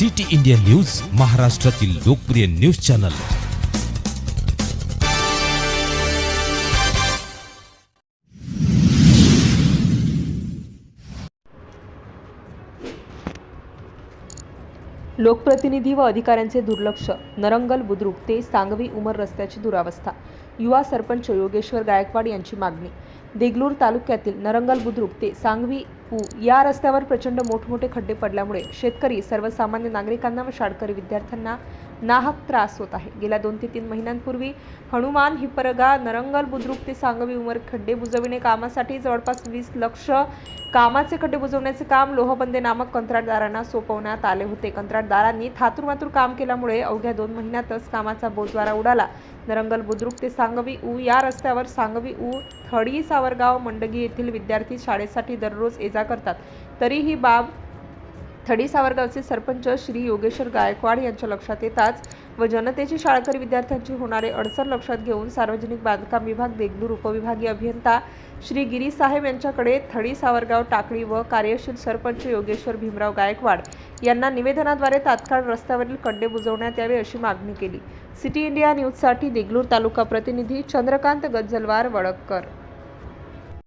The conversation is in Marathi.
सिटी इंडिया न्यूज महाराष्ट्रातील लोकप्रिय न्यूज चॅनल. लोकप्रतिनिधी व अधिकाऱ्यांचे दुर्लक्ष. नरंगल बुद्रुक ते सांगवी उमर रस्त्याची दुरावस्था. युवा सरपंच योगेश्वर गायकवाड यांची मागणी. देगलूर तालुक्यातील नरंगल बुद्रुक ते सांगवी उ या रस्त्यावर प्रचंड मोठमोठे खड्डे पडल्यामुळे शेतकरी सर्वसामान्य नागरिकांना व शाळकरी विद्यार्थ्यांना नाहक त्रास होत आहे. गेल्या दोन ते तीन महिन्यांपूर्वी हनुमान हिपरगा नरंगल बुद्रुक ते सांगवी उमर खड्डे बुजविणे कामासाठी जवळपास वीस लक्ष कामाचे खड्डे बुजवण्याचे काम लोहबंदे नामक कंत्राटदारांना सोपवण्यात आले होते. कंत्राटदारांनी थातुरमातुर काम केल्यामुळे अवघ्या दोन महिन्यातच कामाचा बोजवारा उडाला. नरंगल बुद्रुक ते सांगवी ऊ. या रस्त्यावर सांगवी ऊ. थडी सावरगाव मंडगी येथील विद्यार्थी शाळेसाठी दररोज ये जा करतात. तरी ही बाब थडी सावरगावचे सरपंच श्री योगेश्वर गायकवाड यांच्या लक्षात येताच व जनतेची शाळकरी विद्यार्थ्यांची होणारे अडचण लक्षात घेऊन सार्वजनिक बांधकाम विभाग देगलूर उपविभागीय अभियंता श्री गिरी साहेब यांच्याकडे थडी सावरगाव टाकळी व कार्यशील सरपंच योगेश्वर भीमराव गायकवाड यांना निवेदनाद्वारे तात्काळ रस्त्यावरील खड्डे बुजवण्यात यावे अशी मागणी केली. सिटी इंडिया न्यूजसाठी देगलूर तालुका प्रतिनिधी चंद्रकांत गज्जलवार वडक्कर.